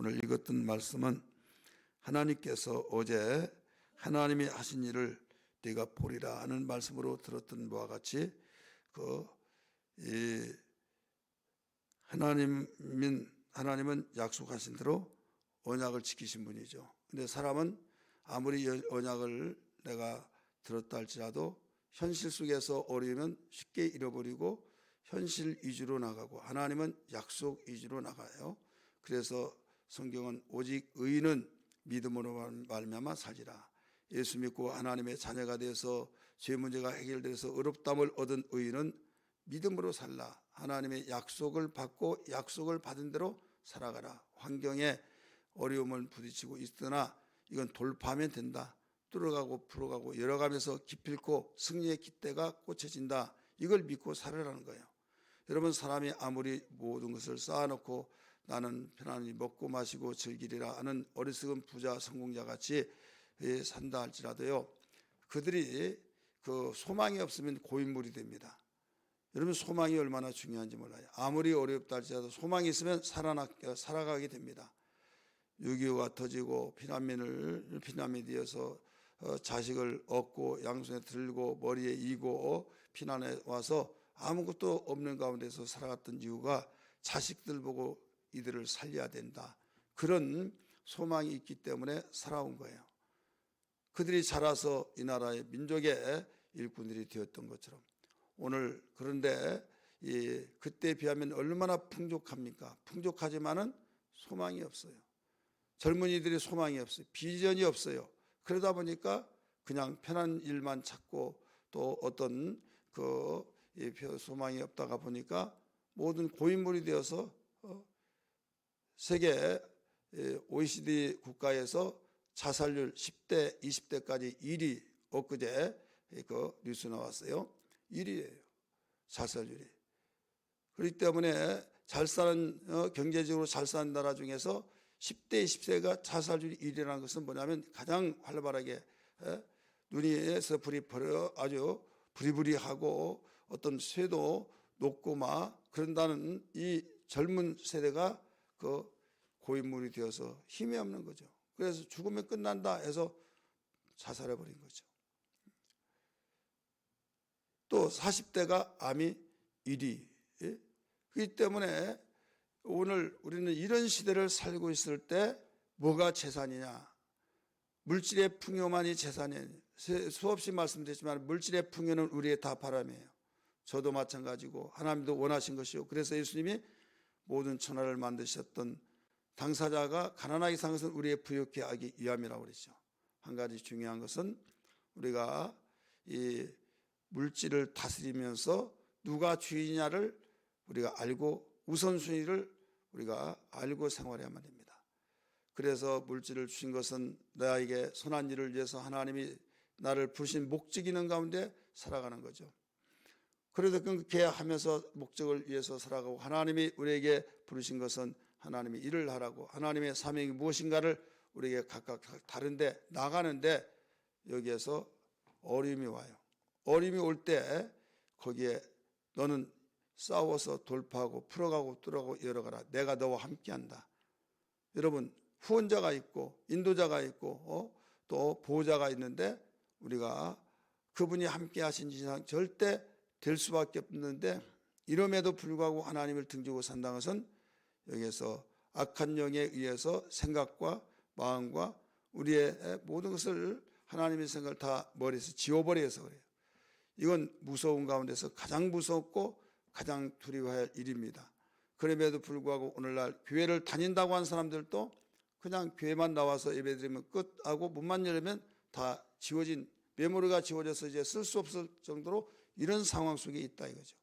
오늘 읽었던 말씀은 하나님께서 어제 하나님이 하신 일을 네가 보리라 하는 말씀으로 들었던 바와 같이 그이 하나님은 하나님은 약속하신 대로 언약을 지키신 분이죠. 근데 사람은 아무리 언약을 내가 들었다 할지라도 현실 속에서 어려우면 쉽게 잃어버리고 현실 위주로 나가고 하나님은 약속 위주로 나가요. 그래서 성경은 오직 의인은 믿음으로 말미암아 살리라. 예수 믿고 하나님의 자녀가 돼서 죄 문제가 해결돼서 어렵담을 얻은 의인은 믿음으로 살라. 하나님의 약속을 받고 약속을 받은 대로 살아가라. 환경에 어려움을 부딪히고 있으나 이건 돌파하면 된다. 뚫어가고 풀어가고 열어가면서 기필코 승리의 기대가 꽂혀진다. 이걸 믿고 살아라는 거예요. 여러분 사람이 아무리 모든 것을 쌓아놓고 나는 편안히 먹고 마시고 즐기리라 하는 어리석은 부자 성공자 같이 산다 할지라도요. 그들이 그 소망이 없으면 고인물이 됩니다. 여러분 소망이 얼마나 중요한지 몰라요. 아무리 어렵다 할지라도 소망이 있으면 살아나, 살아가게 됩니다. 6.25가 터지고 피난민을 피난민이 되어서 어, 자식을 얻고 양손에 들고 머리에 이고 피난에 와서 아무것도 없는 가운데서 살아갔던 이유가 자식들 보고 이들을 살려야 된다. 그런 소망이 있기 때문에 살아온 거예요. 그들이 자라서 이 나라의 민족의 일꾼들이 되었던 것처럼 오늘 그런데 이 그때 비하면 얼마나 풍족합니까? 풍족하지만은 소망이 없어요. 젊은이들이 소망이 없어요. 비전이 없어요. 그러다 보니까 그냥 편한 일만 찾고 또 어떤 그 소망이 없다가 보니까 모든 고인물이 되어서 어, 세계 OECD 국가에서 자살률 10대, 20대까지 1위 엊그제 그 뉴스 나왔어요. 1위예요. 자살률이. 그렇기 때문에 잘 사는 어, 경제적으로 잘 사는 나라 중에서 10대, 20세가 자살률이 1위라는 것은 뭐냐면 가장 활발하게 눈이에서 불이 벌어 아주 부리부리하고 어떤 쇠도 높고 막 그런다는 이 젊은 세대가 그 고인물이 되어서 힘이 없는 거죠. 그래서 죽으면 끝난다 해서 자살해 버린 거죠. 또 40대가 암이 1위. 예? 그렇기 때문에 오늘 우리는 이런 시대를 살고 있을 때 뭐가 재산이냐? 물질의 풍요만이 재산이에요. 수없이 말씀드렸지만 물질의 풍요는 우리의 다 바람이에요. 저도 마찬가지고 하나님도 원하신 것이요. 그래서 예수님이 모든 천하를 만드셨던 당사자가 가난하게 산 것은 우리의 부욕해 하기 위함이라고 그랬죠. 한 가지 중요한 것은 우리가 이 물질을 다스리면서 누가 주인이냐를 우리가 알고 우선순위를 우리가 알고 생활해야만 됩니다. 그래서 물질을 주신 것은 나에게 선한 일을 위해서 하나님이 나를 부르신 목적 있는 가운데 살아가는 거죠. 그래도 그렇게 하면서 목적을 위해서 살아가고 하나님이 우리에게 부르신 것은 하나님이 일을 하라고 하나님의 사명이 무엇인가를 우리에게 각각 다른데 나가는데 여기에서 어려움이 와요. 어려움이 올 때 거기에 너는 싸워서 돌파하고 풀어가고 뚫어가고 열어가라. 내가 너와 함께한다. 여러분 후원자가 있고 인도자가 있고 어? 또 보호자가 있는데 우리가 그분이 함께 하신 이상 절대 될 수밖에 없는데 이럼에도 불구하고 하나님을 등지고 산다는 것은 여기에서 악한 영에 의해서 생각과 마음과 우리의 모든 것을 하나님의 생각을 다 머리에서 지워버려서 그래요. 이건 무서운 가운데서 가장 무섭고 가장 두려워할 일입니다. 그럼에도 불구하고 오늘날 교회를 다닌다고 하는 사람들도 그냥 교회만 나와서 예배드리면 끝하고 문만 열면 다 지워진 메모리가 지워져서 이제 쓸 수 없을 정도로 이런 상황 속에 있다 이거죠.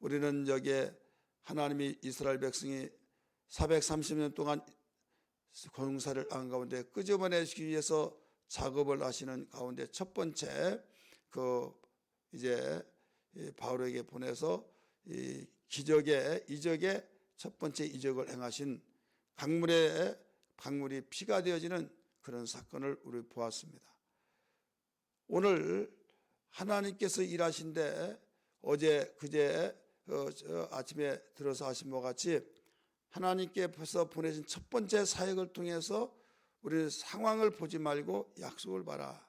우리는 여기에 하나님이 이스라엘 백성이 430년 동안 공사를 한 가운데 끄집어내기 위해서 작업을 하시는 가운데 첫 번째 그 이제 바울에게 보내서 이 기적의 이적의 첫 번째 이적을 행하신 강물의 강물이 피가 되어지는 그런 사건을 우리 보았습니다. 오늘 하나님께서 일하신데 어제 그제 어, 아침에 들어서 하신 것 같이 하나님께서 보내신 첫 번째 사역을 통해서 우리는 상황을 보지 말고 약속을 봐라.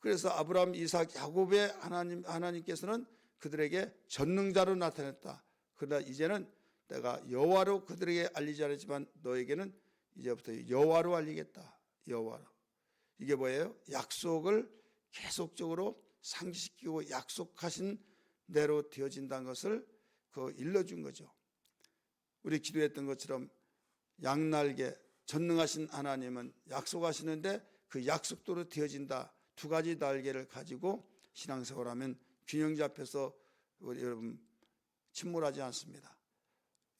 그래서 아브라함, 이삭, 야곱의 하나님 하나님께서는 그들에게 전능자로 나타냈다. 그러나 이제는 내가 여호와로 그들에게 알리지 않았지만 너에게는 이제부터 여호와로 알리겠다. 여호와로. 이게 뭐예요? 약속을 계속적으로 상기시키고 약속하신 대로 되어진다는 것을 그 일러준 거죠. 우리 기도했던 것처럼 양날개 전능하신 하나님은 약속하시는데 그 약속대로 되어진다. 두 가지 날개를 가지고 신앙생활하면 균형 잡혀서 우리 여러분 침몰하지 않습니다.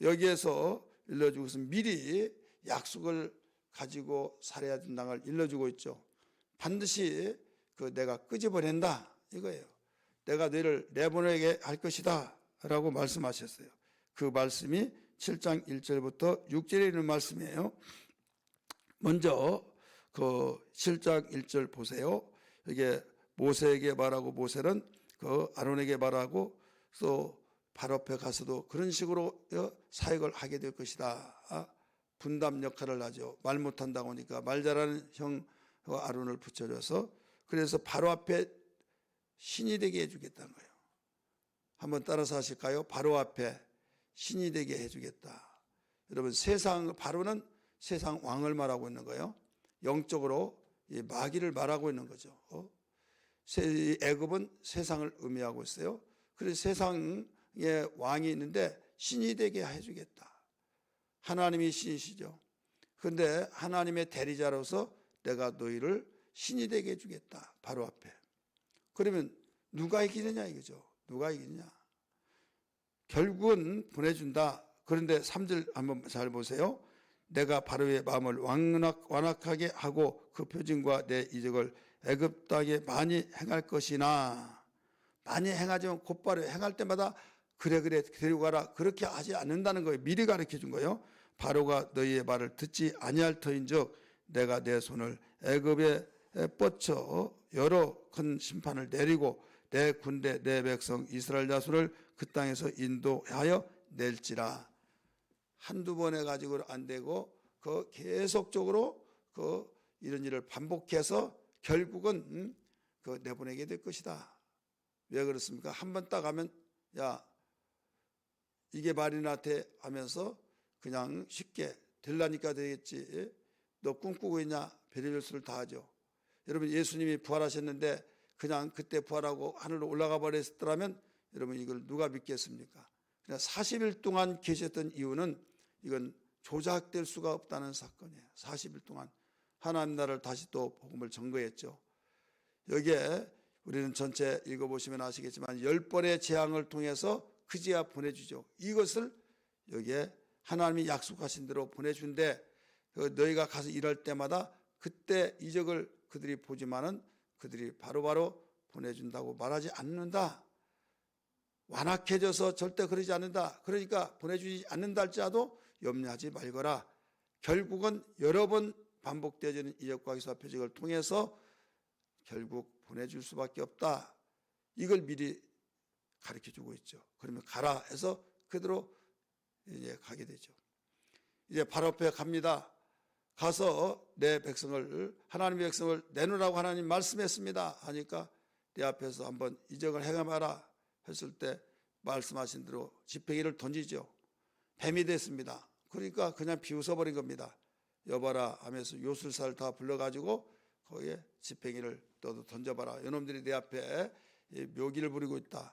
여기에서 일러주고 있으면 미리 약속을 가지고 살아야 된다는 걸 일러주고 있죠. 반드시 그 내가 끄집어낸다 이거예요. 내가 너를 내보내게 할 것이다 라고 말씀하셨어요. 그 말씀이 7장 1절부터 6절에 있는 말씀이에요. 먼저 그 7장 1절 보세요. 이게 모세에게 말하고 모세는 그 아론에게 말하고 또 바로 앞에 가서도 그런 식으로 어, 사역을 하게 될 것이다. 아, 분담 역할을 하죠. 말 못한다고 하니까 말 잘하는 형 아론을 붙여줘서 그래서 바로 앞에 신이 되게 해주겠다는 거예요. 한번 따라서 하실까요? 바로 앞에 신이 되게 해주겠다. 여러분 세상 바로는 세상 왕을 말하고 있는 거예요. 영적으로 이 마귀를 말하고 있는 거죠. 어? 세- 애굽은 세상을 의미하고 있어요. 그래서 세상에 왕이 있는데 신이 되게 해주겠다. 하나님이 신이시죠. 그런데 하나님의 대리자로서 내가 너희를 신이 되게 해주겠다. 바로 앞에. 그러면 누가 이기느냐 이거죠. 누가 이기느냐. 결국은 보내준다. 그런데 3절 한번 잘 보세요. 내가 바로의 마음을 완악, 완악하게 하고 그 표징과 내 이적을 애굽 땅에 많이 행할 것이나 많이 행하지만 곧바로 행할 때마다 그래 그래 데려가라 그렇게 하지 않는다는 거예요. 미리 가르쳐 준 거예요. 바로가 너희의 말을 듣지 아니할 터인즉 내가 내 손을 애굽에 뻗쳐 여러 큰 심판을 내리고 내 군대 내 백성 이스라엘 자손을 그 땅에서 인도하여 낼지라 한두 번 해가지고 안 되고 그 계속적으로 그 이런 일을 반복해서 결국은 음, 그 내보내게 될 것이다. 왜 그렇습니까? 한 번 딱 하면 야 이게 말이나 돼 하면서 그냥 쉽게 될라니까 되겠지. 너 꿈꾸고 있냐? 별의별 수를 다 하죠. 여러분 예수님이 부활하셨는데 그냥 그때 부활하고 하늘로 올라가 버렸더라면 여러분 이걸 누가 믿겠습니까? 그냥 40일 동안 계셨던 이유는 이건 조작될 수가 없다는 사건이에요. 40일 동안 하나님 나라를 다시 또 복음을 전거했죠. 여기에 우리는 전체 읽어보시면 아시겠지만 열 번의 재앙을 통해서 그제야 보내주죠. 이것을 여기에 하나님이 약속하신 대로 보내준데 그 너희가 가서 일할 때마다 그때 이적을 그들이 보지만은 그들이 바로바로 보내준다고 말하지 않는다. 완악해져서 절대 그러지 않는다. 그러니까 보내주지 않는다 할지라도 염려하지 말거라. 결국은 여러 번 반복되어지는 이적과 기사 표적을 통해서 결국 보내줄 수밖에 없다. 이걸 미리 가르쳐 주고 있죠. 그러면 가라 해서 그대로 이제 가게 되죠. 이제 바로 앞에 갑니다. 가서 내 백성을 하나님의 백성을 내놓으라고 하나님 말씀했습니다. 하니까 내 앞에서 한번 이적을 행해봐라 했을 때 말씀하신 대로 지팡이를 던지죠. 뱀이 됐습니다. 그러니까 그냥 비웃어버린 겁니다. 여봐라 하면서 요술사를 다 불러가지고 거기에 지팡이를 너도 던져봐라. 이놈들이 내 앞에 이 묘기를 부리고 있다.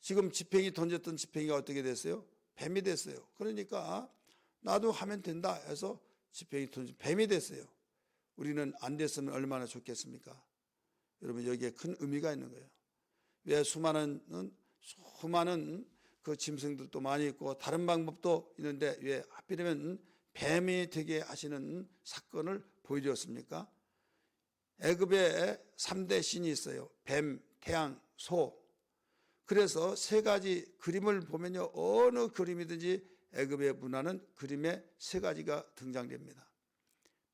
지금 지팡이 던졌던 지팡이가 어떻게 됐어요? 뱀이 됐어요. 그러니까 나도 하면 된다 해서 지팡이 던진 뱀이 됐어요. 우리는 안 됐으면 얼마나 좋겠습니까? 여러분 여기에 큰 의미가 있는 거예요. 왜 수많은 수많은 그 짐승들도 많이 있고 다른 방법도 있는데 왜 하필이면 뱀이 되게 하시는 사건을 보여주었습니까? 애굽에 3대 신이 있어요. 뱀, 태양, 소. 그래서 세 가지 그림을 보면요. 어느 그림이든지 애굽의 문화는 그림에 세 가지가 등장됩니다.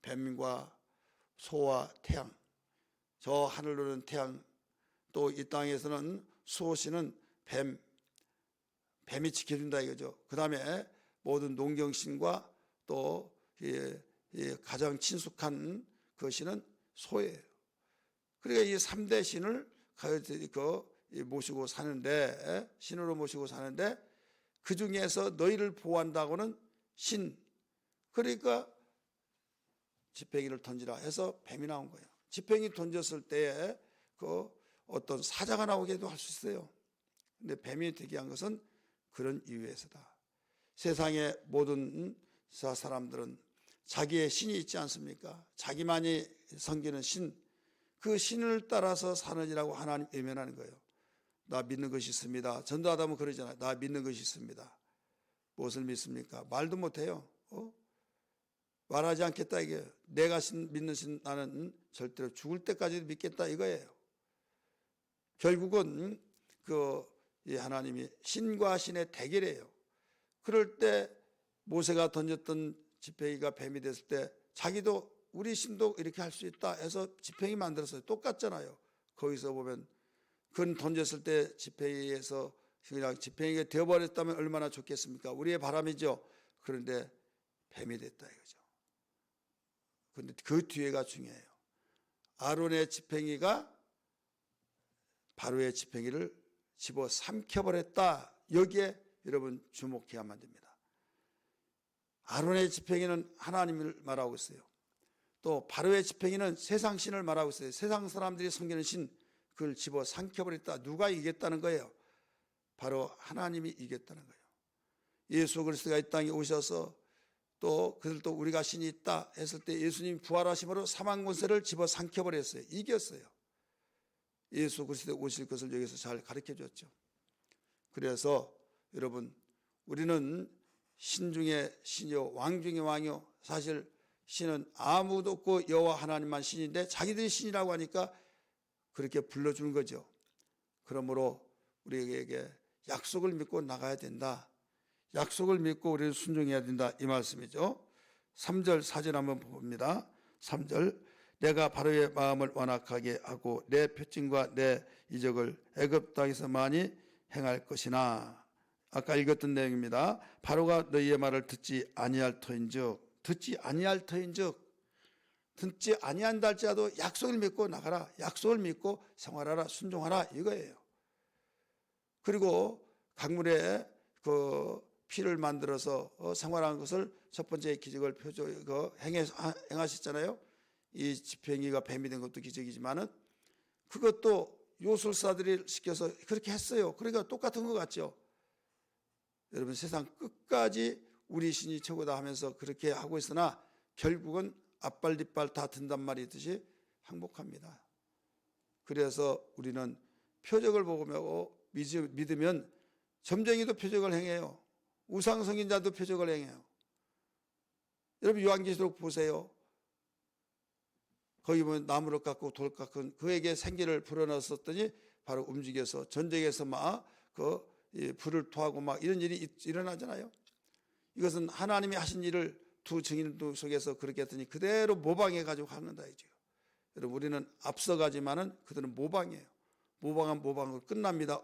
뱀과 소와 태양. 저 하늘로는 태양, 또 이 땅에서는 수호신은 뱀, 뱀이 지켜준다 이거죠. 그 다음에 모든 농경신과 또 이, 이 가장 친숙한 그 신은 소예요. 그러니까 이 3대 신을 가- 그이 모시고 사는데 신으로 모시고 사는데 그 중에서 너희를 보호한다고는 신 그러니까 지팡이를 던지라 해서 뱀이 나온 거예요. 지팡이 던졌을 때에 그 어떤 사자가 나오기도 할 수 있어요. 근데 뱀이 되게 한 것은 그런 이유에서다. 세상의 모든 사- 사람들은 자기의 신이 있지 않습니까? 자기만이 섬기는 신, 그 신을 따라서 사는이라고 하나님 외면하는 거예요. 나 믿는 것이 있습니다. 전도하다면 그러잖아요. 나 믿는 것이 있습니다. 무엇을 믿습니까? 말도 못해요. 어? 말하지 않겠다 이게 내가 신, 믿는 신 나는 절대로 죽을 때까지도 믿겠다 이거예요. 결국은 그이 하나님이 신과 신의 대결이에요. 그럴 때 모세가 던졌던 지팡이가 뱀이 됐을 때 자기도 우리 신도 이렇게 할 수 있다 해서 지팡이 만들었어요. 똑같잖아요. 거기서 보면 그건 던졌을 때 지팡이에서 그냥 지팡이가 되어버렸다면 얼마나 좋겠습니까? 우리의 바람이죠. 그런데 뱀이 됐다 이거죠. 그런데 그 뒤에가 중요해요. 아론의 지팡이가 바로의 지팡이를 집어 삼켜버렸다. 여기에 여러분 주목해야만 됩니다. 아론의 지팡이는 하나님을 말하고 있어요. 또 바로의 지팡이는 세상 신을 말하고 있어요. 세상 사람들이 섬기는 신 그걸 집어 삼켜버렸다. 누가 이겼다는 거예요? 바로 하나님이 이겼다는 거예요. 예수 그리스도가 이 땅에 오셔서 또 그들도 우리가 신이 있다 했을 때 예수님 부활하심으로 사망 권세를 집어 삼켜버렸어요. 이겼어요. 예수 그리스도 오실 것을 여기서 잘 가르쳐 줬죠. 그래서 여러분 우리는 신 중에 신이요 왕 중에 왕이요 사실 신은 아무도 없고 여호와 하나님만 신인데 자기들이 신이라고 하니까 그렇게 불러주는 거죠. 그러므로 우리에게 약속을 믿고 나가야 된다. 약속을 믿고 우리는 순종해야 된다. 이 말씀이죠. 3절 사절 한번 봅니다. 3절 내가 바로의 마음을 완악하게 하고 내 표징과 내 이적을 애굽 땅에서 많이 행할 것이나 아까 읽었던 내용입니다. 바로가 너희의 말을 듣지 아니할 터인즉 듣지 아니할 터인즉 듣지 아니한다 할지라도 약속을 믿고 나가라. 약속을 믿고 생활하라. 순종하라. 이거예요. 그리고 강물에 그 피를 만들어서 어, 생활한 것을 첫 번째 기적을 표조 그 행해 행하셨잖아요. 이 지팡이가 뱀이 된 것도 기적이지만은 그것도 요술사들이 시켜서 그렇게 했어요. 그러니까 똑같은 것 같죠. 여러분 세상 끝까지 우리 신이 최고다 하면서 그렇게 하고 있으나 결국은 앞발 뒷발 다 든단 말이듯이 항복합니다. 그래서 우리는 표적을 보고 믿으면 점쟁이도 표적을 행해요. 우상성인 자도 표적을 행해요. 여러분 요한계시록 보세요. 거기 보면 나무를 깎고 돌 깎은 그에게 생기를 불어넣었더니 바로 움직여서 전쟁에서 막 그 불을 토하고 막 이런 일이 일- 일어나잖아요. 이것은 하나님이 하신 일을 두 증인 속에서 그렇게 했더니 그대로 모방해 가지고 하는다 이죠. 여러분 우리는 앞서가지만은 그들은 모방이에요. 모방은 모방으로 끝납니다.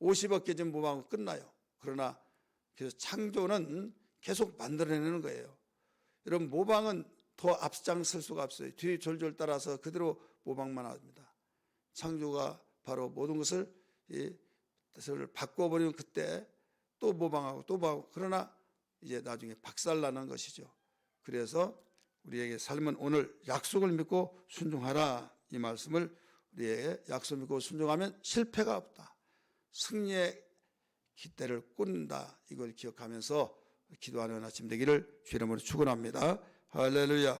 50억 개 전 모방으로 끝나요. 그러나 그래서 창조는 계속 만들어내는 거예요. 여러분 모방은 더 앞장설 수가 없어요. 뒤 졸졸 따라서 그대로 모방만 합니다. 창조가 바로 모든 것을 이 뜻을 바꿔버리면 그때 또 모방하고 또 모방하고 그러나 이제 나중에 박살나는 것이죠. 그래서 우리에게 삶은 오늘 약속을 믿고 순종하라 이 말씀을 우리에게 약속 믿고 순종하면 실패가 없다. 승리의 기대를 꾼다. 이걸 기억하면서 기도하는 아침 되기를 주이름으로 축원합니다. 할렐루야.